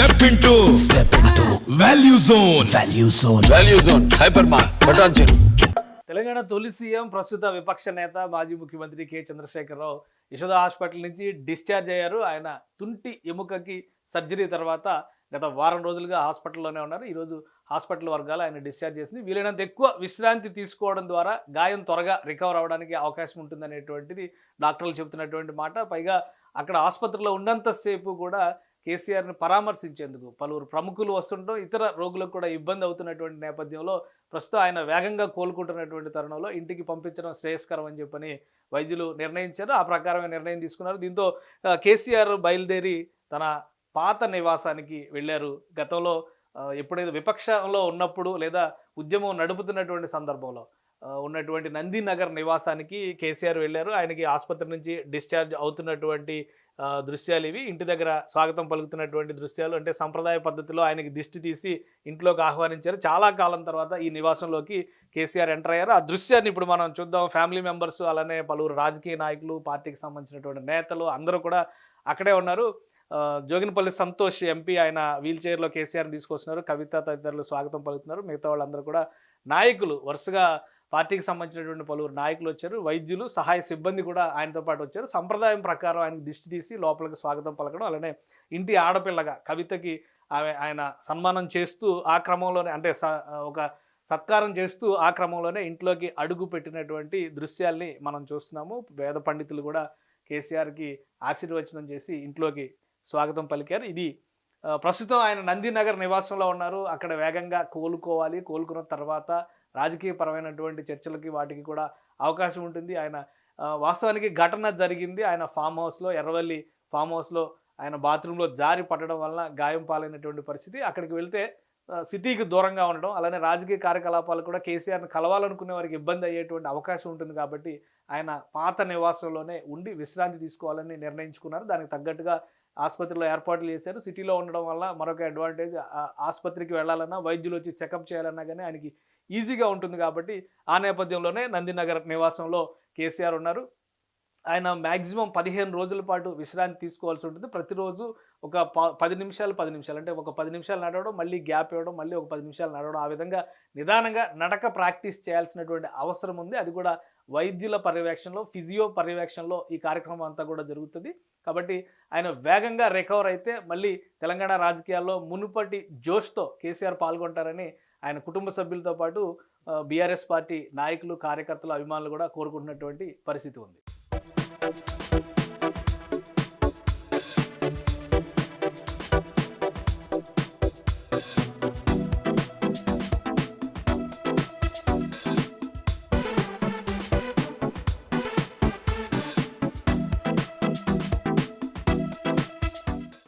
Step into step into value zone value zone value zone hyper మార్ బటాన్ చెరు తెలంగాణ తొలి సీఎం ప్రస్తుత విపక్ష నేత మాజీ ముఖ్యమంత్రి కె చంద్రశేఖరరావు యశోద హాస్పిటల్ నుంచి డిశ్చార్జ్ అయ్యారు. ఆయన తుంటి ఎముకకి సర్జరీ తర్వాత గత వారం రోజులుగా హాస్పిటల్లోనే ఉన్నారు. ఈరోజు హాస్పిటల్ వర్గాలు ఆయన డిశ్చార్జ్ చేసింది. వీలైనంత ఎక్కువ విశ్రాంతి తీసుకోవడం ద్వారా గాయం త్వరగా రికవర్ అవ్వడానికి అవకాశం ఉంటుందనేటువంటిది డాక్టర్లు చెబుతున్నటువంటి మాట. పైగా అక్కడ ఆసుపత్రిలో ఉన్నంతసేపు కూడా కేసీఆర్ని పరామర్శించేందుకు పలువురు ప్రముఖులు వస్తుండటం ఇతర రోగులకు కూడా ఇబ్బంది అవుతున్నటువంటి నేపథ్యంలో ప్రస్తుతం ఆయన వేగంగా కోలుకుంటున్నటువంటి తరుణంలో ఇంటికి పంపించడం శ్రేయస్కరం అని చెప్పని వైద్యులు నిర్ణయించారు. ఆ ప్రకారమే నిర్ణయం తీసుకున్నారు. దీంతో కేసీఆర్ బయలుదేరి తన పాత నివాసానికి వెళ్ళారు. గతంలో ఎప్పుడైతే విపక్షంలో ఉన్నప్పుడు లేదా ఉద్యమం నడుపుతున్నటువంటి సందర్భంలో ఉన్నటువంటి నందినగర్ నివాసానికి కేసీఆర్ వెళ్ళారు. ఆయనకి ఆసుపత్రి నుంచి డిశ్చార్జ్ అవుతున్నటువంటి దృశ్యాలు ఇవి. ఇంటి దగ్గర స్వాగతం పలుకుతున్నటువంటి దృశ్యాలు. అంటే సంప్రదాయ పద్ధతిలో ఆయనకి దిష్టి తీసి ఇంట్లోకి ఆహ్వానించారు. చాలా కాలం తర్వాత ఈ నివాసంలోకి కేసీఆర్ ఎంటర్ అయ్యారు. ఆ దృశ్యాన్ని ఇప్పుడు మనం చూద్దాం. ఫ్యామిలీ మెంబర్స్ అలానే పలువురు రాజకీయ నాయకులు పార్టీకి సంబంధించినటువంటి నేతలు అందరూ కూడా అక్కడే ఉన్నారు. జోగినపల్లి సంతోష్ ఎంపీ ఆయన వీల్ చైర్లో కేసీఆర్ తీసుకొస్తున్నారు. కవిత తదితరులు స్వాగతం పలుకుతున్నారు. మిగతా వాళ్ళందరూ కూడా నాయకులు. వరుసగా పార్టీకి సంబంధించినటువంటి పలువురు నాయకులు వచ్చారు వైద్యులు సహాయ సిబ్బంది కూడా ఆయనతో పాటు వచ్చారు. సంప్రదాయం ప్రకారం ఆయన దిష్టి తీసి లోపలికి స్వాగతం పలకడం అలానే ఇంటి ఆడపిల్లగా కవితకి ఆమె ఆయన సన్మానం చేస్తూ ఆ క్రమంలోనే అంటే స- ఒక సత్కారం చేస్తూ ఆ క్రమంలోనే ఇంట్లోకి అడుగు పెట్టినటువంటి దృశ్యాల్ని మనం చూస్తున్నాము. వేద పండితులు కూడా కేసీఆర్కి ఆశీర్వచనం చేసి ఇంట్లోకి స్వాగతం పలికారు. ఇది ప్రస్తుతం ఆయన నందినగర్ నివాసంలో ఉన్నారు. అక్కడ వేగంగా కోలుకోవాలి. కోలుకున్న తర్వాత రాజకీయ పరమైనటువంటి చర్చలకి వాటికి కూడా అవకాశం ఉంటుంది. ఆయన వాస్తవానికి ఘటన జరిగింది. ఆయన ఫామ్ హౌస్లో ఎర్రవల్లి ఫామ్ హౌస్లో ఆయన బాత్రూంలో జారి పట్టడం వలన గాయం పాలైనటువంటి పరిస్థితి. అక్కడికి వెళ్తే సిటీకి దూరంగా ఉండడం అలానే రాజకీయ కార్యకలాపాలు కూడా కేసీఆర్ని కలవాలనుకునే వారికి ఇబ్బంది అయ్యేటువంటి అవకాశం ఉంటుంది కాబట్టి ఆయన పాత నివాసంలోనే ఉండి విశ్రాంతి తీసుకోవాలని నిర్ణయించుకున్నారు. దానికి తగ్గట్టుగా ఆసుపత్రిలో ఏర్పాట్లు చేశారు. సిటీలో ఉండడం వల్ల మరొక అడ్వాంటేజ్ ఆసుపత్రికి వెళ్ళాలన్నా వైద్యులు వచ్చి చెకప్ చేయాలన్నా కానీ ఆయనకి ఈజీగా ఉంటుంది కాబట్టి ఆ నేపథ్యంలోనే నందినగర్ నివాసంలో కేసీఆర్ ఉన్నారు. ఆయన మ్యాక్సిమం పదిహేను రోజుల పాటు విశ్రాంతి తీసుకోవాల్సి ఉంటుంది. ప్రతిరోజు ఒక ప- పది నిమిషాలు పది నిమిషాలు. అంటే ఒక పది నిమిషాలు నడవడం మళ్ళీ గ్యాప్ ఇవ్వడం మళ్ళీ ఒక పది నిమిషాలు నడవడం. ఆ విధంగా నిదానంగా నడక ప్రాక్టీస్ చేయాల్సినటువంటి అవసరం ఉంది. అది కూడా వైద్యుల పర్యవేక్షణలో ఫిజియో పర్యవేక్షణలో ఈ కార్యక్రమం అంతా కూడా జరుగుతుంది. కాబట్టి ఆయన వేగంగా రికవర్ అయితే మళ్ళీ తెలంగాణ రాజకీయాల్లో మునుపటి జోష్తో కేసీఆర్ పాల్గొంటారని ఆయన కుటుంబ సభ్యులతో పాటు బీఆర్ఎస్ పార్టీ నాయకులు కార్యకర్తలు అభిమానులు కూడా కోరుకుంటున్నటువంటి పరిస్థితి ఉంది.